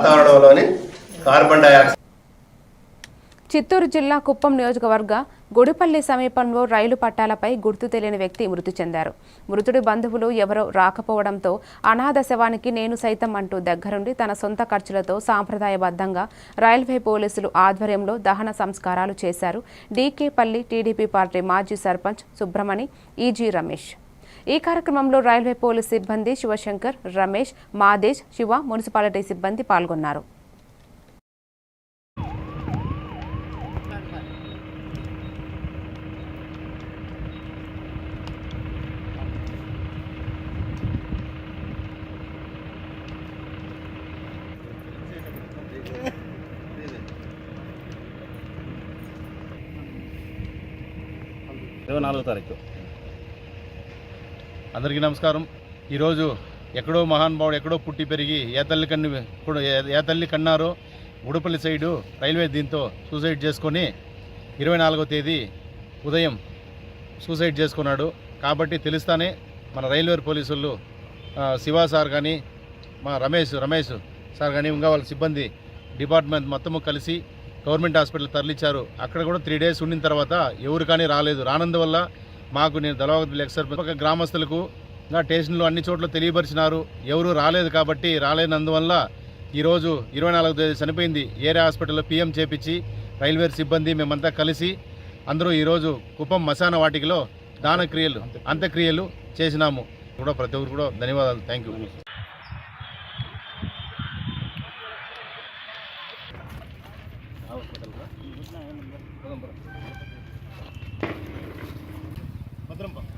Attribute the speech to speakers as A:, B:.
A: వాతావరణంలోని carbon dioxide
B: Chittoor జిల్లా కుప్పం నియోజకవర్గ గుడిపల్లి సమీపంలో రైలు పట్టాలపై గుర్తు తెలియని వ్యక్తి మృతి చెందారు. మృతుడి బంధువులు ఎవరో రాకపోవడంతో అనాథ శవానికి నేను సైతం అంటూ దగ్గరుండి తన సొంత ఖర్చులతో సాంప్రదాయబద్ధంగా రైల్వే పోలీసులు ఆధ్వర్యంలో దహన సంస్కారాలు చేశారు. డీకేపల్లి టీడీపీ పార్టీ మాజీ సర్పంచ్ సుబ్రమణి ఈజీ రమేష్. ఈ కార్యక్రమంలో రైల్వే పోలీస్ సిబ్బంది శివశంకర్ రమేష్ మాదేశ్ శివ మున్సిపాలిటీ సిబ్బంది పాల్గొన్నారు.
C: ఇరవై నాలుగో తారీఖు.
D: అందరికీ నమస్కారం. ఈరోజు ఎక్కడో మహానుభావుడు ఎక్కడో పుట్టి పెరిగి ఏ తల్లి కన్ను ఏ- తల్లి కన్నారో ఉడుపల్లి సైడు రైల్వే దీంతో సూసైడ్ చేసుకొని ఇరవై నాలుగో తేదీ ఉదయం సూసైడ్ చేసుకున్నాడు. కాబట్టి తెలుస్తానే మన రైల్వే పోలీసులు శివ సార్ కానీ మా రమేష్ రమేష్ సార్ కానీ ఇంకా వాళ్ళ సిబ్బంది డిపార్ట్మెంట్ మొత్తము కలిసి గవర్నమెంట్ హాస్పిటల్ తరలించారు అక్కడ కూడా త్రీ డేస్ ఉండిన తర్వాత ఎవరు కానీ రాలేదు. రానందువల్ల మాకు నేను దళవగతి లేక సార్ ఒక గ్రామస్తులకు నా స్టేషన్లు అన్ని చోట్ల తెలియపరిచినారు. ఎవరూ రాలేదు కాబట్టి రాలేనందువల్ల ఈరోజు ఇరవై నాలుగు తేదీ చనిపోయింది. ఏరియా హాస్పిటల్లో పీఎం చేపించి రైల్వే సిబ్బంది మేమంతా కలిసి అందరూ ఈరోజు కుప్పం మశాన వాటికిలో దాన క్రియలు అంత్యక్రియలు చేసినాము. కూడా ప్రతి ఒక్కరు కూడా ధన్యవాదాలు. థ్యాంక్ యూ வந்துடும்